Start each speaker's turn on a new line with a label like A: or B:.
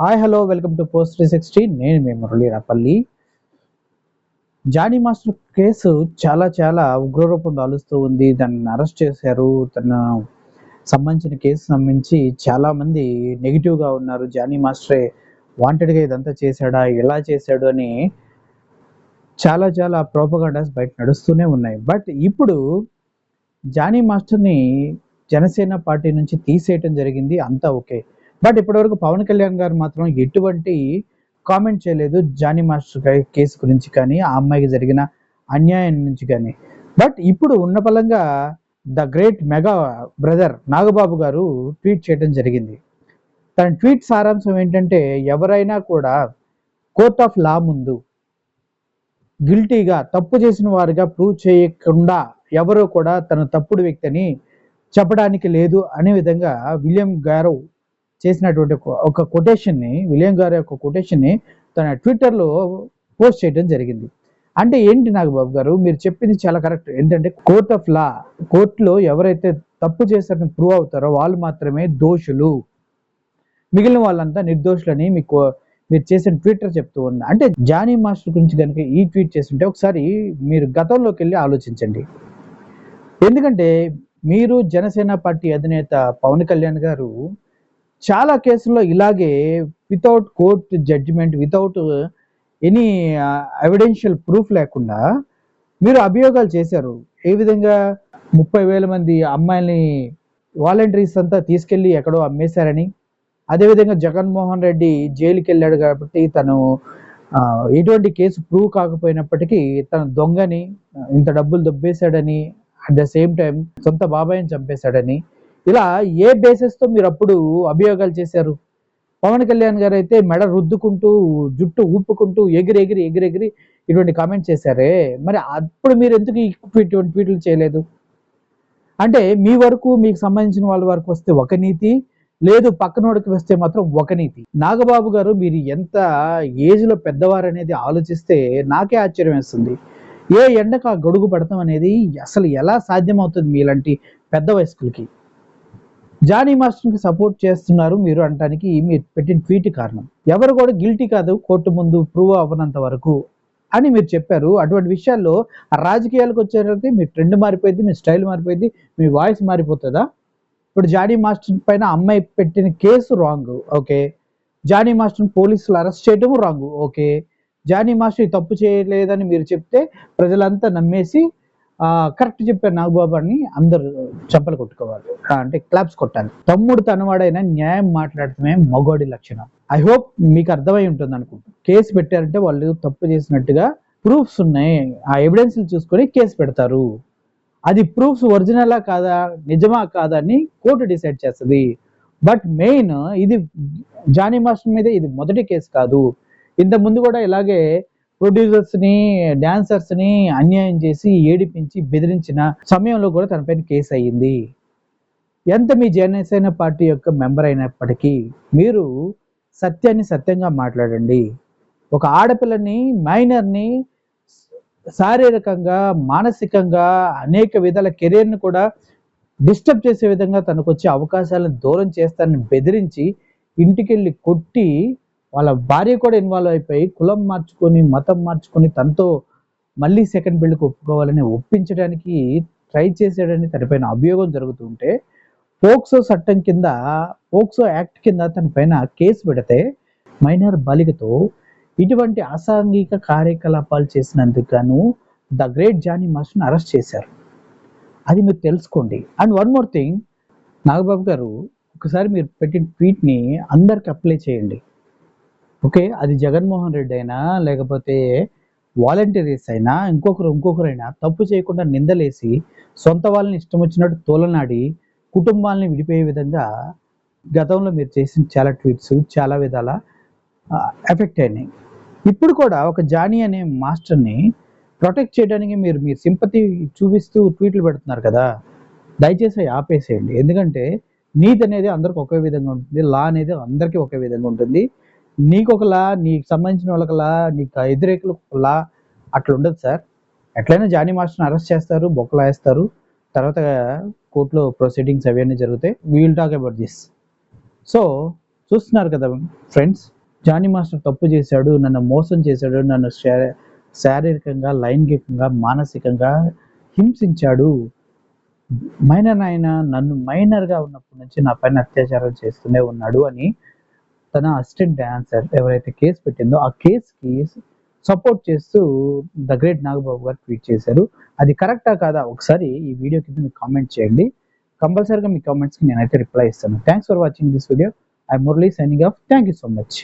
A: Hi hello welcome to post three sixty నేను మీ Murali Rapalli. Jani master case చాలా చాలా ఉగ్రరూపం దాలుస్తూ ఉంది. దాన్ని అరెస్ట్ చేశారు. తన సంబంధించిన కేసు సంబంధించి చాలా మంది ఉన్నారు. జానీ మాస్టరే వాంటెడ్గా ఇదంతా చేశాడా? ఎలా చేశాడు అని చాలా చాలా ప్రోపగాండాస్ బయట నడుస్తూనే ఉన్నాయి. బట్ ఇప్పుడు జానీ మాస్టర్ని జనసేన పార్టీ నుంచి తీసేయటం జరిగింది. అంతా ఓకే. బట్ ఇప్పటివరకు పవన్ కళ్యాణ్ గారు మాత్రం ఎటువంటి కామెంట్ చేయలేదు. జానీ మాస్టర్ కేసు గురించి కానీ ఆ అమ్మాయికి జరిగిన అన్యాయం నుంచి కానీ. బట్ ఇప్పుడు ఉన్న పలంగా the great mega brother Nagababu గారు ట్వీట్ చేయడం జరిగింది. తన ట్వీట్ సారాంశం ఏంటంటే ఎవరైనా కూడా కోర్ట్ ఆఫ్ లా ముందు గిల్టీగా తప్పు చేసిన వారుగా ప్రూవ్ చేయకుండా ఎవరో కూడా తన తప్పుడు వ్యక్తిని చెప్పడానికి లేదు అనే విధంగా విలియం గారు చేసినటువంటి ఒక- కొటేషన్ని విలియం గారి యొక్క కొటేషన్ని తన ట్విట్టర్లో పోస్ట్ చేయడం జరిగింది. అంటే ఏంటి నాగబాబు గారు? మీరు చెప్పింది చాలా కరెక్ట్ ఏంటంటే కోర్ట్ ఆఫ్ లా కోర్టులో ఎవరైతే తప్పు చేశారని ప్రూవ్ అవుతారో వాళ్ళు మాత్రమే దోషులు. మిగిలిన వాళ్ళంతా నిర్దోషులని మీకు మీరు చేసిన ట్విట్టర్ చెప్తూ ఉంది అంటే జానీ మాస్టర్ గురించి కనుక ఈ ట్వీట్ చేస్తుంటే ఒకసారి మీరు గతంలోకి వెళ్ళి ఆలోచించండి. ఎందుకంటే మీరు జనసేన పార్టీ అధినేత పవన్ కళ్యాణ్ గారు చాలా కేసుల్లో ఇలాగే without court judgement without any evidential proof లేకుండా మీరు అభియోగాలు చేశారు. ఏ విధంగా ముప్పై వేల మంది అమ్మాయిల్ని వాలంటీర్స్ అంతా తీసుకెళ్ళి ఎక్కడో అమ్మేశారని అదేవిధంగా జగన్మోహన్ రెడ్డి జైలుకి వెళ్ళాడు కాబట్టి తను ఎటువంటి కేసు ప్రూవ్ కాకపోయినప్పటికీ తన దొంగని ఇంత డబ్బులు దొబ్బేశాడని అట్ ద సేమ్ టైం సొంత బాబాయిని చంపేశాడని ఇలా ఏ బేసిస్తో మీరు అప్పుడు అభియోగాలు చేశారు? పవన్ కళ్యాణ్ గారు అయితే మెడ రుద్దుకుంటూ జుట్టు ఊపుకుంటూ ఎగిరి ఎగిరి ఎగిరి ఎగిరి ఇటువంటి కామెంట్ చేశారే. మరి అప్పుడు మీరు ఎందుకు ఇటువంటి ట్వీట్లు చేయలేదు? అంటే మీ వరకు మీకు సంబంధించిన వాళ్ళ వరకు వస్తే ఒక నీతి లేదు పక్కనోడికి వస్తే మాత్రం ఒక నీతి. నాగబాబు గారు మీరు ఎంత ఏజ్లో పెద్దవారు అనేది ఆలోచిస్తే నాకే ఆశ్చర్యం వేస్తుంది. ఏ ఎండకు ఆ గొడుగు పడతాం అనేది అసలు ఎలా సాధ్యమవుతుంది మీలాంటి పెద్ద వయస్కులకి? జానీ మాస్టర్కి సపోర్ట్ చేస్తున్నారు మీరు అనడానికి మీరు పెట్టిన ట్వీట్ కారణం. ఎవరు కూడా గిల్టీ కాదు కోర్టు ముందు ప్రూవ్ అవ్వనంత వరకు అని మీరు చెప్పారు. అటువంటి విషయాల్లో ఆ రాజకీయాలకు వచ్చేసరికి మీ ట్రెండ్ మారిపోయింది మీ స్టైల్ మారిపోయింది మీ వాయిస్ మారిపోతుందా? ఇప్పుడు జానీ మాస్టర్ పైన అమ్మాయి పెట్టిన కేసు రాంగ్ ఓకే. జానీ మాస్టర్ని పోలీసులు అరెస్ట్ చేయడం రాంగ్ ఓకే. జానీ మాస్టర్ తప్పు చేయలేదని మీరు చెప్తే ప్రజలంతా నమ్మేసి కరెక్ట్ చెప్పారు నాగబాబు అని అందరు చెంపలు కొట్టుకోవాలి. అంటే క్లాప్స్ కొట్టాలి. తమ్ముడు తనవాడైన న్యాయం మాట్లాడటమే మగోడి లక్షణం. ఐ హోప్ మీకు అర్థమై ఉంటుంది అనుకుంటా కేసు పెట్టారంటే వాళ్ళు తప్పు చేసినట్టుగా ప్రూఫ్స్ ఉన్నాయి. ఆ ఎవిడెన్స్లు చూసుకొని కేసు పెడతారు. అది ప్రూఫ్స్ ఒరిజినలా కాదా నిజమా కాదా అని కోర్టు డిసైడ్ చేస్తుంది. బట్ మెయిన్ ఇది జానీ మాస్టర్ మీద ఇది మొదటి కేసు కాదు. ఇంతకుముందు కూడా ఇలాగే ప్రొడ్యూసర్స్ని డాన్సర్స్ని అన్యాయం చేసి ఏడిపించి బెదిరించిన సమయంలో కూడా తన పైన కేసు అయ్యింది. ఎంత మీ జనసేన పార్టీ యొక్క మెంబర్ అయినప్పటికీ మీరు సత్యాన్ని సత్యంగా మాట్లాడండి. ఒక ఆడపిల్లని మైనర్ని శారీరకంగా మానసికంగా అనేక విధాల కెరీర్ని కూడా డిస్టర్బ్ చేసే విధంగా తనకు వచ్చే అవకాశాలను దూరం చేస్తానని బెదిరించి ఇంటికెళ్ళి కొట్టి వాళ్ళ భార్య కూడా ఇన్వాల్వ్ అయిపోయి కులం మార్చుకొని మతం మార్చుకొని తనతో మళ్ళీ సెకండ్ బిల్డ్కి ఒప్పుకోవాలని ఒప్పించడానికి ట్రై చేసాడని తనపైన అభియోగం జరుగుతుంటే పోక్సో చట్టం కింద పోక్సో యాక్ట్ కింద తన పైన కేసు పెడితే మైనర్ బాలికతో ఇటువంటి అసాంఘిక కార్యకలాపాలు చేసినందుకు గాను ద గ్రేట్ జానీ మాస్టర్ని అరెస్ట్ చేశారు. అది మీరు తెలుసుకోండి. And one more thing Nagababu గారు ఒకసారి మీరు పెట్టిన ట్వీట్ని అందరికి అప్లై చేయండి. ఓకే అది జగన్మోహన్ రెడ్డి అయినా లేకపోతే వాలంటీర్స్ అయినా ఇంకొకరు ఇంకొకరైనా తప్పు చేయకుండా నిందలేసి సొంత వాళ్ళని ఇష్టం వచ్చినట్టు తోలనాడి కుటుంబాలని విడిపోయే విధంగా గతంలో మీరు చేసిన చాలా ట్వీట్స్ చాలా విధాల ఎఫెక్ట్ అయినాయి. ఇప్పుడు కూడా ఒక జానీ అనే మాస్టర్ని ప్రొటెక్ట్ చేయడానికి మీరు మీరు సింపతి చూపిస్తూ ట్వీట్లు పెడుతున్నారు కదా దయచేసి ఆపేసేయండి. ఎందుకంటే నీతి అనేది అందరికి ఒకే విధంగా ఉంటుంది లా అనేది అందరికీ ఒకే విధంగా ఉంటుంది. నీకు ఒకలా నీకు సంబంధించిన వాళ్ళకలా నీకు వ్యతిరేకులకు అట్లా ఉండదు సార్. ఎట్లయినా జానీ మాస్టర్ని అరెస్ట్ చేస్తారు బొక్కలు వేస్తారు. తర్వాత కోర్టులో ప్రొసీడింగ్స్ అవన్నీ జరుగుతాయి. We'll talk about this so చూస్తున్నారు కదా ఫ్రెండ్స్ జానీ మాస్టర్ తప్పు చేశాడు నన్ను మోసం చేశాడు నన్ను శారీరకంగా లైంగికంగా మానసికంగా హింసించాడు. మైనర్ ఆయన నన్ను మైనర్గా ఉన్నప్పటి నుంచి నా పైన అత్యాచారం చేస్తూనే ఉన్నాడు అని తన అసిస్టెంట్ డాన్సర్ ఎవరైతే కేసు పెట్టిందో ఆ కేసుకి సపోర్ట్ చేస్తూ ద గ్రేట్ నాగబాబు గారు ట్వీట్ చేశారు. అది కరెక్టా కాదా? ఒకసారి ఈ వీడియో కింద మీకు కామెంట్ చేయండి. కంపల్సరీగా మీ కామెంట్స్కి నేనైతే రిప్లై ఇస్తాను. Thanks for watching this video I Murali signing off thank you so much